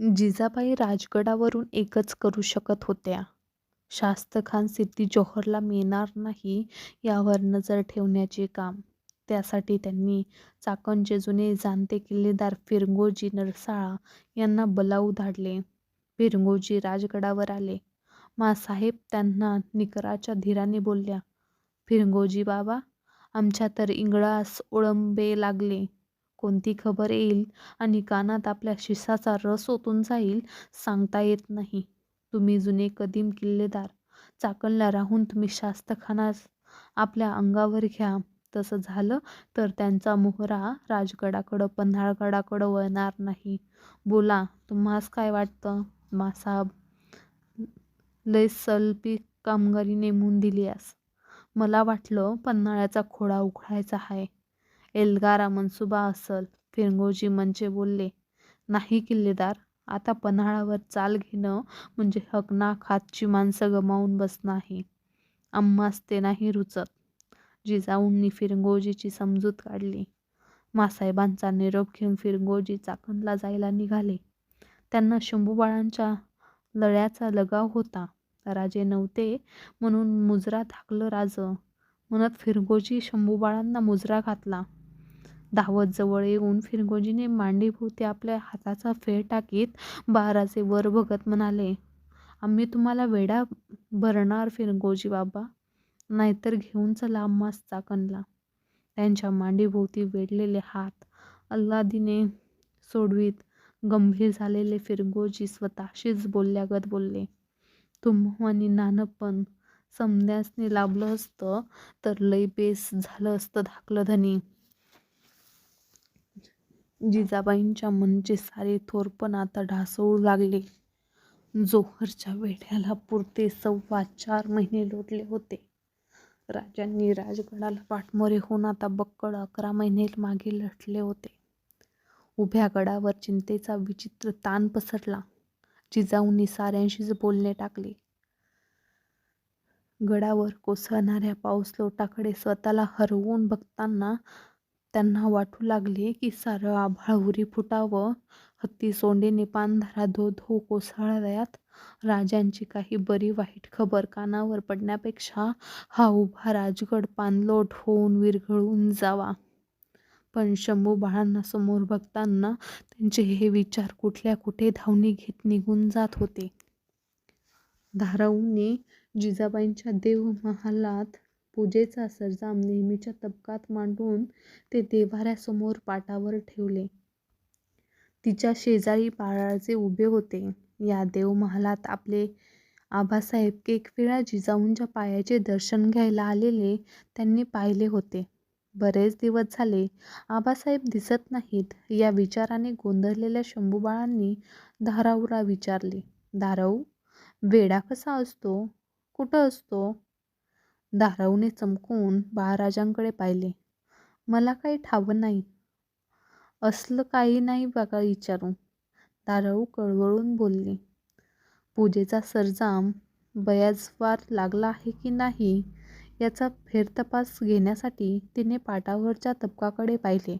जिजाबाई राजगडावरून एकच करू शकत होत्या. शास्तखान सिद्दी जोहरला मिळणार नाही यावर नजर ठेवण्याचे काम. त्यासाठी त्यांनी चाकणचे जुने जाणते किल्लेदार फिरंगोजी नरसाळा यांना बलाऊ धाडले. फिरंगोजी राजगडावर आले. मासाहेब त्यांना निकराच्या धीराने बोलल्या, फिरंगोजी बाबा, आमच्या तर इंगळास ओळंबे लागले. कोणती खबर येईल आणि कानात आपल्या शिसाचा रस ओतून जाईल सांगता येत नाही. तुम्ही जुने कदीम किल्लेदार. चाकणला राहून तुम्ही शास्तखानास आपल्या अंगावर घ्या. तसं झालं तर त्यांचा मोहरा राजगडाकडं पन्हाळगडाकडं वळणार नाही. बोला, तुम्हास काय वाटतं? मासाब लय सलपीक कामगारी नेमून दिली आस मला वाटलं पन्हाळ्याचा खोडा उखळायचा आहे एल्गारा मनसुबा असल. फिरंगोजी मंचे बोलले, नाही किल्लेदार. आता पन्हाळावर चाल घेणं म्हणजे हकनाखातची माणसं गमावून बसणं आहे. आम्हास ते नाही रुचत. जिजाऊंनी फिरंगोजीची समजूत काढली. मासाहेबांचा निरोप घेऊन फिरंगोजी चाकणला जायला निघाले. त्यांना शंभूबाळांच्या लळ्याचा लगाव होता. राजे नव्हते म्हणून मुजरा धाकलं राज म्हणत फिरंगोजी शंभूबाळांना मुजरा घातला. धावत जवळ येऊन फिरगोजीने मांडीभोवती आपल्या हाताचा फेर टाकीत बाराचे वर बघत म्हणाले, आम्ही तुम्हाला वेडा भरणार फिरगोजी बाबा. नाहीतर घेऊन चला आम्हास चाकणला. त्यांच्या मांडीभोवती वेढलेले हात अल्लादीने सोडवीत गंभीर झालेले फिरगोजी स्वतःशीच बोलल्यागत बोलले, तुम्हानी हो नानपण समध्यासनी लाभलं असतं तर लई बेस झालं असतं धाकलं धनी. जिजाबाईंच्या मनचे सारे थोरपण आता ढासळू लागले. जोहरच्या वेढ्याला पुरते सव्वा चार महिने लोटले होते. राजांनी राजगडाला पाठमोरे होऊन आता बक्कळ अकरा महिने मागे लटले होते. उभ्या गडावर चिंतेचा विचित्र ताण पसरला. जिजाऊंनी साऱ्यांशीच बोलणे टाकले. गडावर कोसळणाऱ्या पाऊस लोटाकडे स्वतःला हरवून बघताना त्यांना वाटू लागले की सारं आभाळ उरी फुटावं, हत्ती सोंडेने पानझरा धो धो कोसळल्यात राजांची काही बरी वाईट खबर कानावर पडण्यापेक्षा हा उभा राजगड पाणलोट होऊन विरघळून जावा. पण शंभू बाळांना समोर बघताना त्यांचे हे विचार कुठल्या कुठे धावणी घेत निघून जात होते. धाराऊने जिजाबाईंच्या देव महालात पूजेचा सरजाम नेहमीच्या तबकात मांडून ते देव्हाऱ्यासमोर पाटावर ठेवले. तिच्या शेजारी बाळाचे उभे होते. या देवमहालात आपले आबासाहेब केकवेळा जिजाऊंच्या पायाचे दर्शन घ्यायला आलेले त्यांनी पाहिले होते. बरेच दिवस झाले आबासाहेब दिसत नाहीत या विचाराने गोंधळलेल्या शंभूबाळांनी धाराऊला विचारले, धाराऊ, वेडा कसा असतो? कुठं असतो? धाराऊने चमकून बाळराजांकडे पाहिले. मला काही ठावं नाही. असलं काही नाही बघा विचारू धाराऊ कळवळून बोलली. पूजेचा सरजाम बयाजवार लागला आहे की नाही याचा फेरतपास घेण्यासाठी तिने पाटावरच्या तबकाकडे पाहिले.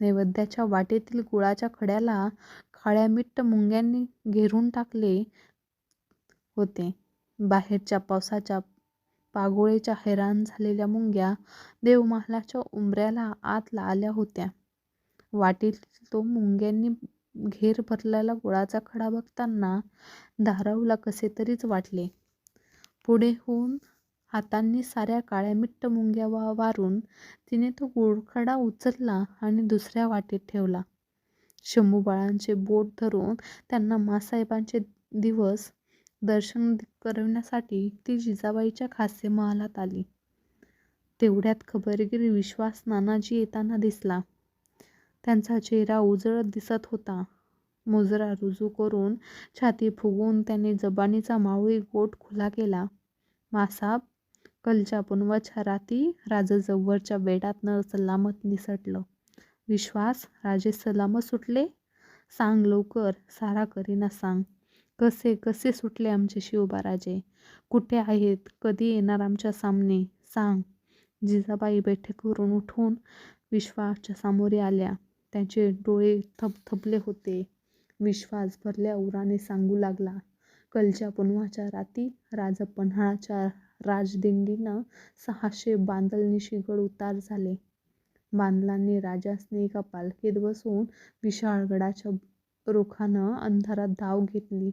नैवेद्याच्या वाटेतील गुळाच्या खड्याला काळ्यामिट्ट मुंग्यांनी घेरून टाकले होते. बाहेरच्या पावसाच्या पागोळेच्या हैराण झालेल्या मुंग्या देवमहालाच्या उंबऱ्याला आत आल्या होत्या. वाटेतील तो मुंग्यांनी घेर भरलेला गुळाचा खडा बघताना धाराऊला कसेतरीच वाटले. पुढे होऊन हातांनी साऱ्या काळ्या मिट्ट मुंग्या वा वारून तिने तो गुळखडा उचलला आणि दुसऱ्या वाटेत ठेवला. शंभूबाळांचे बोट धरून त्यांना माँसाहेबांचे दिवस दर्शन करविण्यासाठी ती जिजाबाईच्या खासे महालात आली. तेवढ्यात खबरगीर विश्वास नानाजी येताना दिसला. त्यांचा चेहरा उजळत दिसत होता. मुजरा रुजू करून छाती फुगवून त्याने जबानीचा मावळी गोट खुला केला. मासाब कलच्या पुनवच्या राती राजं जव्हारच्या बेटातनं सलामत निसटलं. विश्वास, राजे सलामत सुटले? सांग लवकर, सारा करीना सांग. कसे कसे सुटले आमचे शिवबाराजे? कुठे आहेत? कधी येणार आमच्या सामने? सांग. जिजाबाई बैठकीवरून उठून विश्वासच्या सामोरे आल्या. त्यांचे डोळे थपथपले होते. विश्वास भरल्या उराने सांगू लागला. कलच्या पुनवाच्या राती राज पन्हाळाच्या राजदिंडीनं सहाशे बांदलनिशी गड उतार झाले. बांदलांनी राजासने एका पालखीत बसून विशाळगडाच्या रोखानं अंधारात धाव घेतली.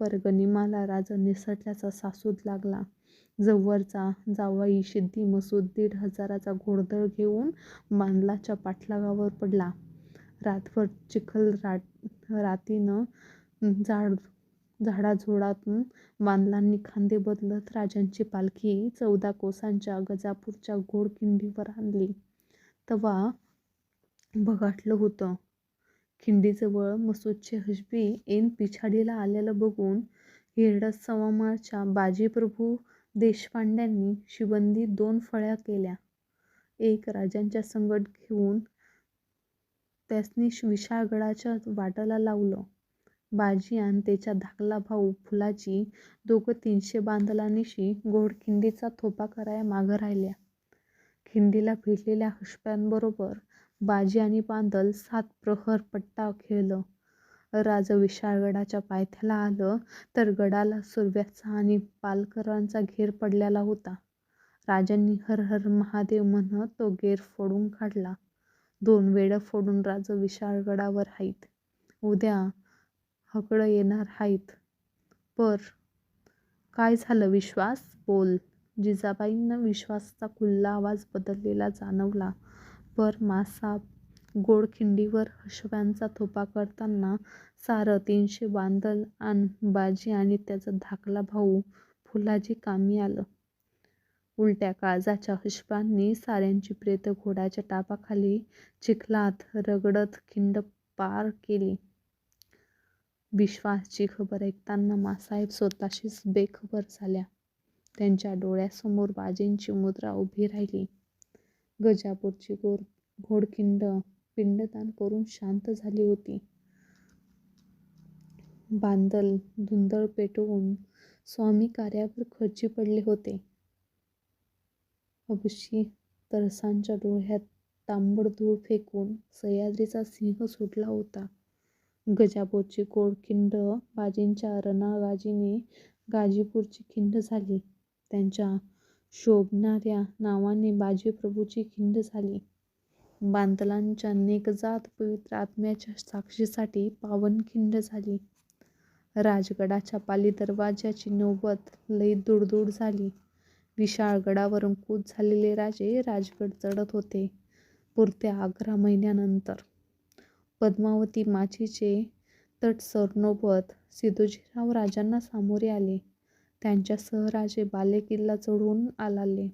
परगणिमाला राजा निसटल्याचा सासूद लागला. जव्वरचा जावाई शिद्दी मसूद दीड हजाराचा घोडदळ घेऊन बांधलाच्या पाठलागावर पडला. रातभर चिखल रातीनं झाड झाडाझोडातून बांधलांनी खांदे बदलत राजांची पालखी चौदा कोसांच्या गजापूरच्या घोडखिंडीवर आणली. तवा बघाटलं होतं. खिंडीजवळ मसूदचे हशबी ऐन पिछाडीला आलेलं बघून येरडसवमाळच्या बाजीप्रभू देशपांड्यांनी शिबंदी दोन फळ्या केल्या. एक राजांच्या संगट घेऊन त्यासनी विशाळगडाच्या वाटाला लावलं. बाजी आणि त्याच्या धाकला भाऊ फुलाची दोघं तीनशे बांधलानिशी घोडखिंडीचा थोपा कराया मागं राहिल्या. खिंडीला भिडलेल्या हशब्यांबरोबर बाजी आणि बांदल सात प्रहर पट्टा खेळलं. राज विशाळगडाच्या पायथ्याला आलं तर गडाला सुरव्याचा आणि पालकरांचा घेर पडलेला होता. राजांनी हर हर महादेव म्हणत तो घेर फोडून काढला. दोन वेळ फोडून राज विशाळगडावर आहेत उद्या हकडं येणार आहेत पर काय झालं विश्वास? बोल. जिजाबाईंना विश्वासाचा खुल्ला आवाज बदललेला जाणवला. पर मासाब गोडखिंडीवर हशव्यांचा थोपा करताना सारं तीनशे बांदल अन बाजी आणि त्याचा धाकला भाऊ फुलाजी कामी आलं. उलट्या काळजाच्या हशबांनी साऱ्यांची प्रेतं घोड्याच्या टापाखाली चिखलात रगडत खिंड पार केली. विश्वासची खबर ऐकताना मासाहेब स्वतःशीच बेखबर झाल्या. त्यांच्या डोळ्यासमोर बाजींची मुद्रा उभी राहिली. गजापूरची घोडखिंड पिंडदान करून शांत झाली होती. बांदल धुंदळ पेटवून स्वामी कार्यावर खर्ची पडले होते. हबशी तरसांच्या डोळ्यात तांबड धूळ फेकून सह्याद्रीचा सिंह सुटला होता. गजापूरची घोडखिंड बाजींच्या रणगाजीने गाजीपूरची खिंड झाली. त्यांच्या शोभणाऱ्या नावाने बाजीप्रभूची खिंड झाली. बांदलांच्या नेकजात पवित्र आत्म्याच्या साक्षीसाठी पावनखिंड झाली. राजगडाच्या पाली दरवाज्याची नौबत लई दुडदूड झाली. विशाळगडावरून कूद झालेले राजे राजगड चढत होते. पुरत्या अकरा महिन्यानंतर. पद्मावती माचीचे तट सरनोबत सिदोजीराव राजांना सामोरे आले. त्यांच्यासह राजे बालेकिल्ला चढून आलाले.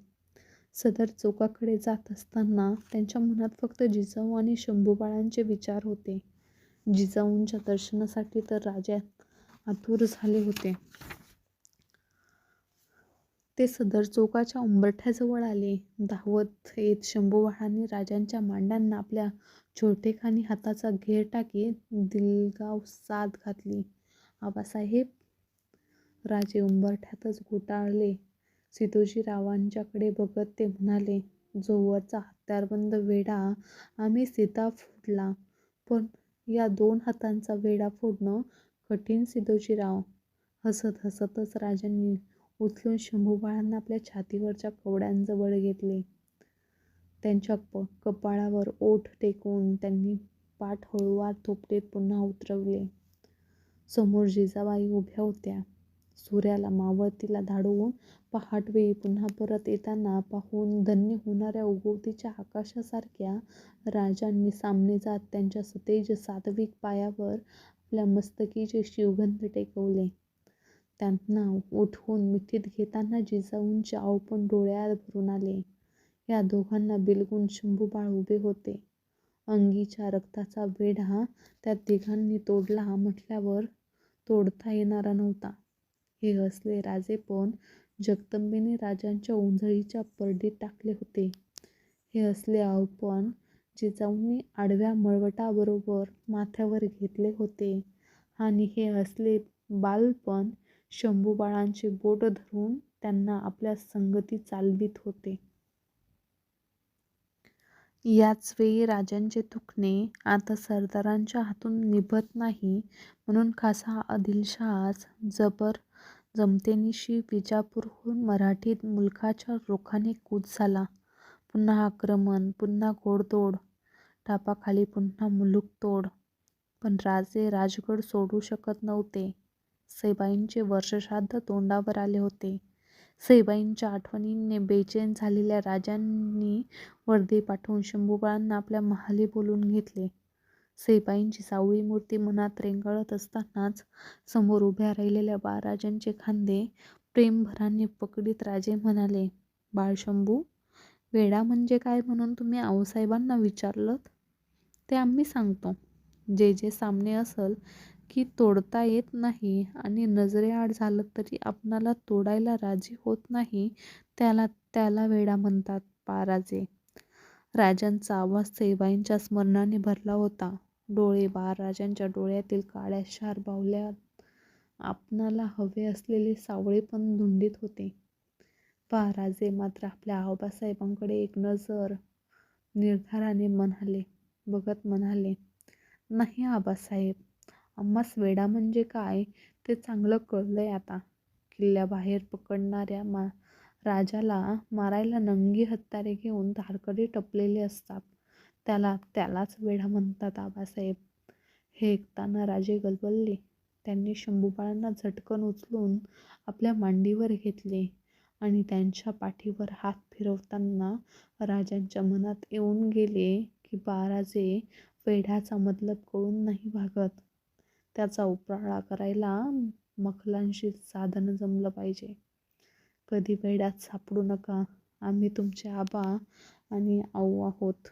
सदर चौकाकडे जात असताना त्यांच्या मनात फक्त जिजाऊ आणि शंभूबाळांचे विचार होते. जिजाऊंच्या दर्शनासाठी तर राजा आतुर झाले होते. ते सदर चौकाच्या उंबरठ्याजवळ आले. धावत येत शंभूबाळांनी राजांच्या मांड्यांना आपल्या छोटेखानी हाताचा घेर टाकी दिलगाव साथ घातली. आबासाहेब. राजे उंबरठ्यातच घोटाळले सिदोजीरावांच्याकडे बघत ते म्हणाले, जोवरचा हत्यारबंद वेढा आम्ही सीता फोडला, पण या दोन हातांचा वेढा फोडणं कठीण सिदोजीराव. हसत हसतच राजांनी उचलून शंभूबाळांना आपल्या छातीवरच्या कवड्यांजवळ घेतले. त्यांच्या कपाळावर ओठ टेकवून त्यांनी पाठ हळूवार थोपटीत पुन्हा उतरवले. समोर जिजाबाई उभ्या होत्या. सूर्याला मावळतीला धाडवून पहाटवेळी पुन्हा परत येताना पाहून धन्य होणाऱ्या उगवतीच्या आकाशासारख्या राजांनी सामने जात त्यांच्या सतेज सात्विक पायावर आपल्या मस्तकीचे शिवगंध टेकवले. त्यांना उठवून मिठीत घेताना जिजाऊंचे आवपण डोळ्यात भरून आले. या दोघांना बिलगून शंभूबाळ उभे होते. अंगीच्या रक्ताचा वेढा त्या तिघांनी तोडला म्हटल्यावर तोडता येणारा नव्हता. हे असले राजेपण जगदंबेने राजांच्या उंजळीच्या पडदे टाकले होते. हे असले आवपण जिजाऊंनी आडव्या मळवटाबरोबर माथ्यावर घेतले होते आणि हे असले बालपण शंभूबाळांचे बोट धरून त्यांना आपल्या संगती चालवीत होते. याच वेळी राजांचे दुखणे आता सरदारांच्या हातून निभत नाही म्हणून खासा आदिलशहाच जबर जमतेनिशी विजापूरहून मराठीत मुलखाच्या रोखाने कूच झाला. पुन्हा आक्रमण, पुन्हा घोडदौड, टापाखाली पुन्हा मुलुकतोड पण राजे राजगड सोडू शकत नव्हते. सईबाईंचे वर्षश्राद्ध तोंडावर आले होते. सईबाईंच्या आठवणींनी बेचैन झालेल्या राजांनी वर्दी पाठवून शंभूबाळांना आपल्या महाली बोलून घेतले. सईबाईंची सावळी मूर्ती मनात रेंगाळत असतानाच समोर उभ्या राहिलेल्या बाळराजांचे खांदे प्रेमभराने पकडीत राजे म्हणाले, बाळ शंभू, म्हणजे काय म्हणून तुम्ही आऊसाहेबांना विचारलंत? ते आम्ही सांगतो. जे जे सामने असल की तोडता येत नाही आणि नजरेआड झालं तरी आपणाला तोडायला राजी होत नाही त्याला त्याला वेडा म्हणतात पाराजे राजांचा आवाज सईबाईंच्या स्मरणाने भरला होता. डोळे बार राजांच्या डोळ्यातील काळ्या शार बाहुल्यात आपणाला हवे असलेले सावळेपण धुंडीत होते. पाराजे मात्र आपल्या आबासाहेबांकडे एक नजर निर्धाराने म्हणाले बघत म्हणाले, नाही आबासाहेब, आम्हास वेढा म्हणजे काय ते चांगलं कळलंय आता. किल्ल्याबाहेर पकडणाऱ्या मा राजाला मारायला नंगी हत्यारे घेऊन धारकडे टपलेले असतात त्याला त्यालाच वेढा म्हणतात आबासाहेब. हे ऐकताना राजे गलबलले. त्यांनी शंभूबाळांना झटकन उचलून आपल्या मांडीवर घेतले आणि त्यांच्या पाठीवर हात फिरवताना राजांच्या मनात येऊन गेले की बाराजे वेढ्याचा मतलब कळून नाही भागत. त्याचा उप्राळा करायला मखलांशी साधन जमलं पाहिजे. कधी वेड्यात सापडू नका. आम्ही तुमचे आबा आणि आऊ आहोत.